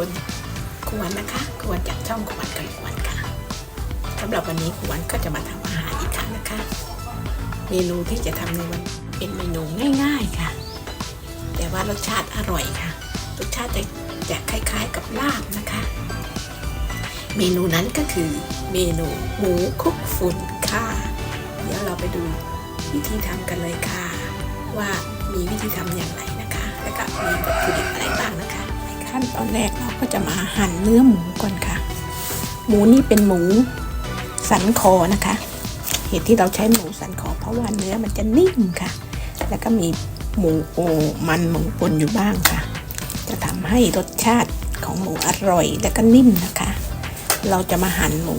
สวัสดีค่ะทุกคนครูวันนะคะครูวันจากช่องครูวันกันครูวันค่ะสำหรับวันนี้ครูวันก็จะมาทำอาหารอีกครั้งนะคะ เมนูที่จะทำในวันเป็นเมนูง่ายๆค่ะ แต่ว่ารสชาติอร่อยค่ะ รสชาติจะจะคล้ายๆกับลาบนะคะ เมนูนั้นก็คือเมนูหมูคุกฝุ่นค่ะ เดี๋ยวเราไปดูวิธีทำกันเลยค่ะ ว่ามีวิธีทำอย่างไรนะคะ และก็มีวัตถุดิบอะไรบ้างนะคะ ขั้นตอนแรกเราก็จะมาหั่นเนื้อหมูก่อนค่ะ หมูนี่เป็นหมูสันคอนะคะ เหตุที่เราใช้หมูสันคอเพราะว่าเนื้อมันจะนิ่มค่ะ แล้วก็มีหมูโอมันหมูปนอยู่บ้างค่ะ จะทำให้รสชาติของหมูอร่อยและก็นิ่มนะคะ เราจะมาหั่นหมู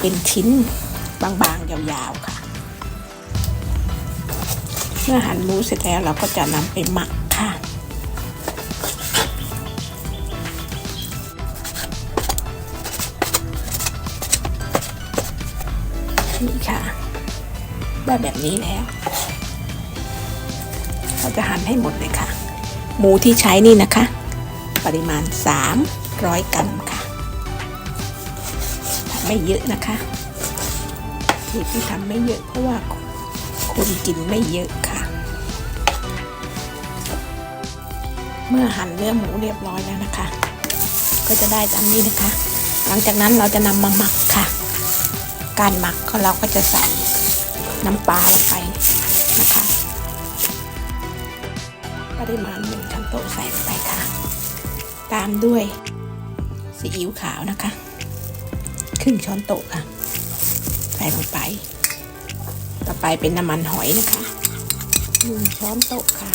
เป็นชิ้นบางๆยาวๆค่ะ เมื่อหั่นหมูเสร็จแล้วเราก็จะนำไปหมัก นี่ค่ะ ได้แบบนี้แล้ว เราจะหั่นให้หมดเลยค่ะ หมูที่ใช้นี่นะคะ ปริมาณ 300 กรัมค่ะทำไม่เยอะนะคะที่ที่ทำไม่เยอะเพราะว่าคนกินไม่เยอะค่ะ เมื่อหั่นเนื้อหมูเรียบร้อยแล้วนะคะ ก็จะได้ตามนี้นะคะ หลังจากนั้นเราจะนำมาหมักค่ะ การหมักก็เราก็จะใส่น้ำปลาลงไปนะคะ ปริมาณหนึ่งช้อนโต๊ะใส่ไปค่ะ ตามด้วยซีอิ๊วขาวนะคะ ครึ่งช้อนโต๊ะค่ะ ใส่ลงไป ต่อไปเป็นน้ำมันหอยนะคะหนึ่งช้อนโต๊ะค่ะ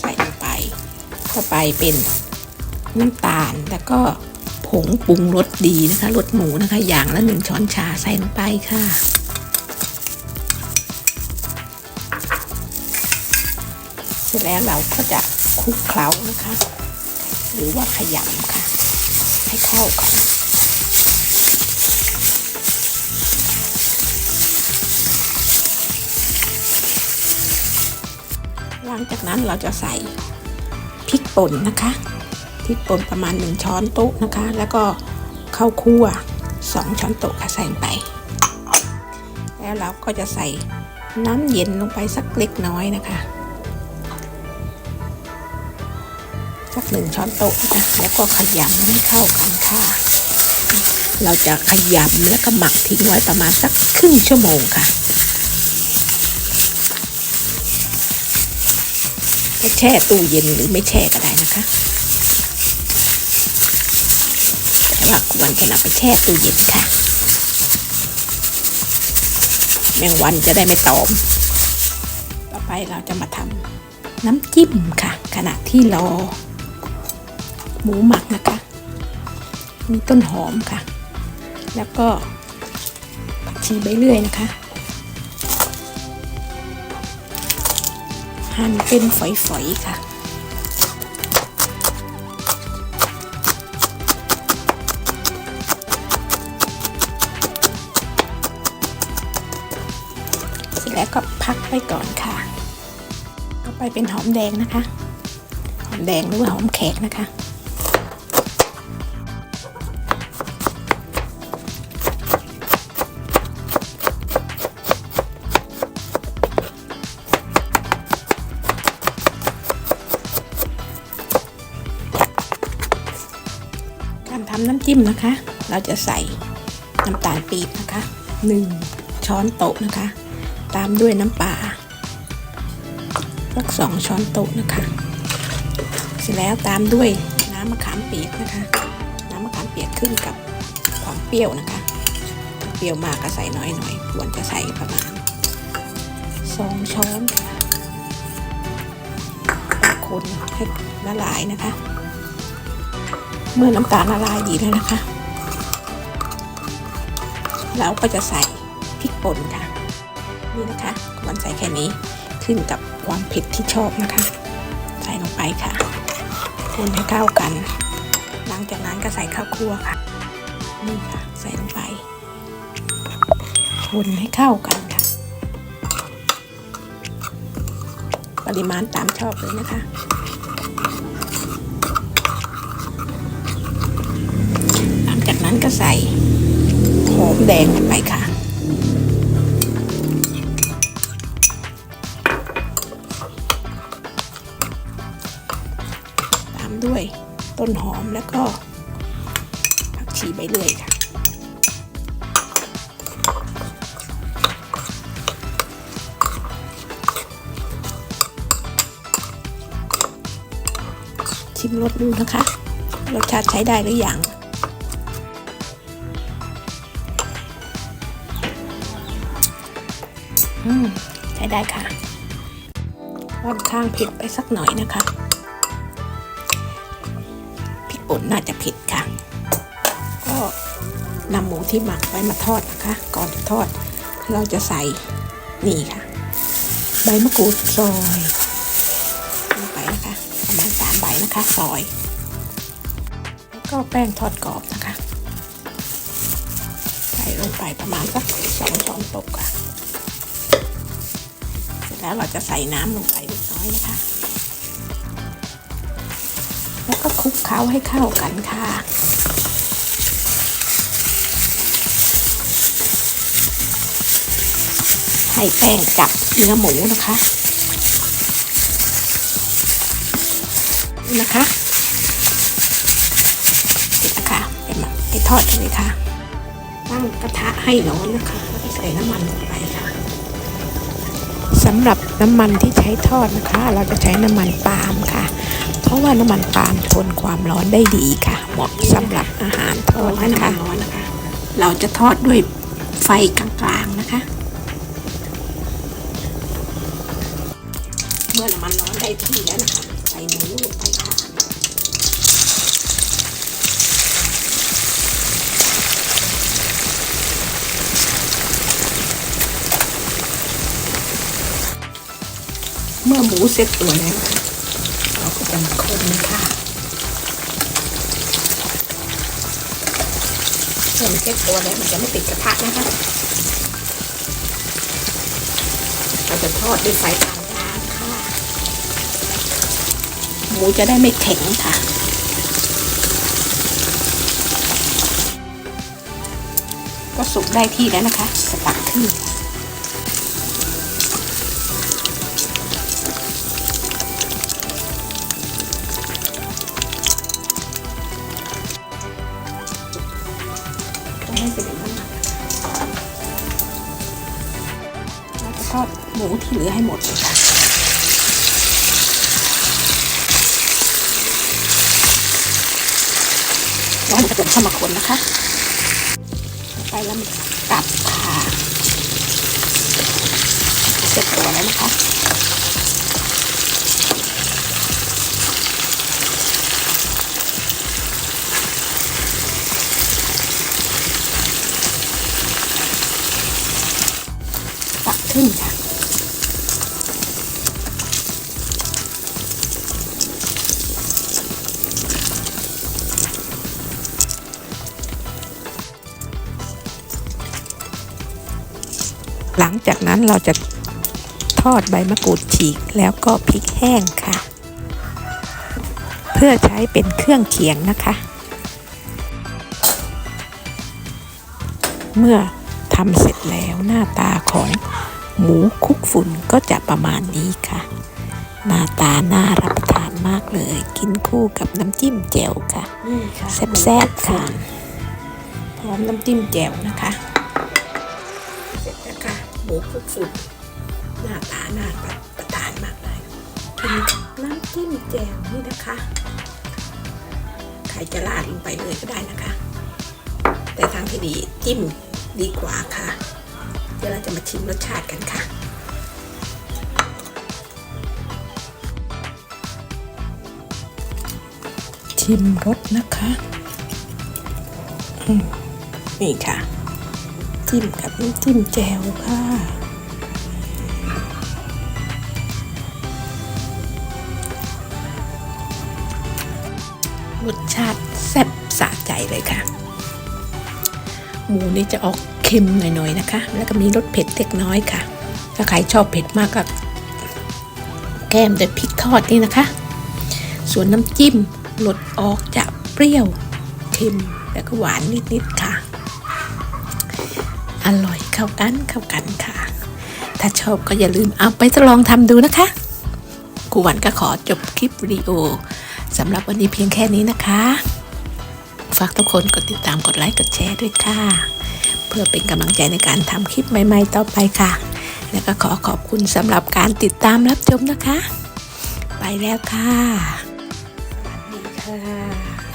ใส่ลงไป ต่อไปเป็น น้ำตาลแล้วก็ผงปรุงรสดีนะคะรสหมูนะคะ อย่างละหนึ่งช้อนชาใส่ลงไปค่ะ เสร็จแล้วเราก็จะคลุกเคล้านะคะ หรือว่าขยำค่ะ ให้เข้ากันหลังจากนั้นเราจะใส่พริกป่นนะคะ ริกป่นประมาณ 1 ช้อนโต๊ะนะคะ แล้วก็ข้าวคั่ว 2 ช้อนโต๊ะค่ะใส่ไป แล้วเราก็จะใส่น้ำเย็นลงไปสักเล็กน้อยนะคะ สักหนึ่งช้อนโต๊ะนะแล้วก็ขยำให้เข้ากันค่ะ เราจะขยำแล้วก็หมักทิ้งไว้ประมาณสักครึ่งชั่วโมงค่ะจะแช่ตู้เย็นหรือไม่แช่ก็ได้นะคะ แต่ว่าควรจะนำไปแช่ตู้เย็นค่ะแมงวันจะได้ไม่ตอม ต่อไปเราจะมาทำน้ำจิ้มค่ะ ขณะที่รอหมูหมักนะคะ มีต้นหอมค่ะ แล้วก็ผักชีใบเลื่อยนะคะ หั่นเป็นฝอยๆค่ะ เสร็จแล้วก็พักไว้ก่อนค่ะต่อไปเป็นหอมแดงนะคะ หอมแดงหรือว่าหอมแขกนะคะการทำน้ำจิ้มนะคะ เราจะใส่น้ำตาลปี๊บนะคะ 1 ช้อนโต๊ะนะคะ ตามด้วยน้ำปลาสักสองช้อนโต๊ะนะคะ เสร็จแล้วตามด้วยน้ำมะขามเปียกนะคะ น้ำมะขามเปียกขึ้นกับความเปรี้ยวนะคะ เปรี้ยวมากก็ใส่น้อยหน่อยควรจะใส่ประมาณสองช้อนค่ะคนให้ละลายนะคะ เมื่อน้ำตาลละลายดีแล้วนะคะ เราก็จะใส่พริกป่นค่ะ นี่นะคะควรใส่แค่นี้ขึ้นกับความเผ็ดที่ชอบนะคะ ใส่ลงไปค่ะคนให้เข้ากัน หลังจากนั้นก็ใส่ข้าวคั่วค่ะ นี่ค่ะใส่ลงไปคนให้เข้ากันค่ะ ปริมาณตามชอบเลยนะคะหลังจากนั้นก็ใส่หอมแดงกันไปค่ะ ต้นหอมแล้วก็ผักชีใบเลื่อยค่ะ ชิมรสดูนะคะ รสชาติใช้ได้หรือยังอืมใช้ได้ค่ะค่อนข้างเผ็ดไปสักหน่อยนะคะ ป่นน่าจะเผ็ดค่ะ ก็นำหมูที่หมักไว้มาทอดนะคะ ก่อนจะทอด เราจะใส่นี่ค่ะ ใบมะกรูดซอยลงไปนะคะประมาณสามใบนะคะซอย แล้วก็แป้งทอดกรอบนะคะ ใส่ลงไปประมาณสักสองช้อนโต๊ะค่ะ เสร็จแล้วเราจะใส่น้ำลงไปเล็กน้อยนะคะ แล้วก็คลุกเคล้าให้เข้ากันค่ะ ให้แป้งจับเนื้อหมูนะคะ นะคะเสร็จแล้วค่ะไปหมักไปทอดเลยค่ะ ตั้งกระทะให้ร้อนนะคะแล้วก็ใส่น้ำมันลงไปค่ะสำหรับน้ำมันที่ใช้ทอดนะคะ เราจะใช้น้ำมันปาล์มค่ะ ราะว่าน้ำมันปาล์มทนความร้อนได้ดีค่ะ เหมาะสำหรับอาหารทอดนะคะเราจะทอดด้วยไฟกลางๆนะคะ เมื่อน้ำมันร้อนได้ที่แล้วนะคะใส่หมูลงไปค่ะเมื่อหมูเสร็จตัวแล้ว คะเราก็จะมาคนค่ะเมื่อมันเสร็จตัวแล้วมันจะไม่ติดกระทะนะคะเราจะทอดด้วยไฟกลางค่ะ หมูจะได้ไม่แข็งค่ะก็สุกได้ที่แล้วนะคะจะตักขึ้น อให้หมดเลยค่ะแล้วมันจะเป็นข้ามาคนนะคะ ไปแล้วมันกลับค่ะเสร็จตัวแล้วนะคะตักขึ้นค่ะ หลังจากนั้นเราจะทอดใบมะกรูดฉีกแล้วก็พริกแห้งค่ะ เพื่อใช้เป็นเครื่องเคียงนะคะ เมื่อทำเสร็จแล้วหน้าตาของหมูคลุกฝุ่นก็จะประมาณนี้ค่ะ หน้าตาน่ารับประทานมากเลย กินคู่กับน้ำจิ้มแจ่วค่ะ แซ่บๆค่ะ พร้อมน้ำจิ้มแจ่วนะคะ มูคลุกฝุ่นหน้าตาน่าประทานมากเลยกินกับน้ำจิ้มแจ่วนี่นะคะ ใครจะราดลงไปเลยก็ได้นะคะ แต่ทางที่ดีจิ้มดีกว่าค่ะ เดี๋ยวเราจะมาชิมรสชาติกันค่ะชิมรสนะคะ นี่ค่ะ จิ้มกับน้ำจิ้มแจ่วค่ะรสชาติแซ่บสะใจเลยค่ะ หมูนี่จะออกเค็มหน่อยๆนะคะ แล้วก็มีรสเผ็ดเล็กน้อยค่ะ ถ้าใครชอบเผ็ดมากก็แก้มด้วยพริกทอดนี่นะคะ ส่วนน้ำจิ้มรสออกจะเปรี้ยว เค็มแล้วก็หวานนิดๆค่ะ ร่อยเข้ากันเข้ากันค่ะ ถ้าชอบก็อย่าลืมเอาไปทดลองทำดูนะคะครูหวันก็ขอจบคลิปวิดีโอสำหรับวันนี้เพียงแค่นี้นะคะ ฝากทุกคนกดติดตามกดไลค์กดแชร์ด้วยค่ะ เพื่อเป็นกำลังใจในการทำคลิปใหม่ๆต่อไปค่ะ และก็ขอขอบคุณสำหรับการติดตามรับชมนะคะ ไปแล้วค่ะสวัสดีค่ะ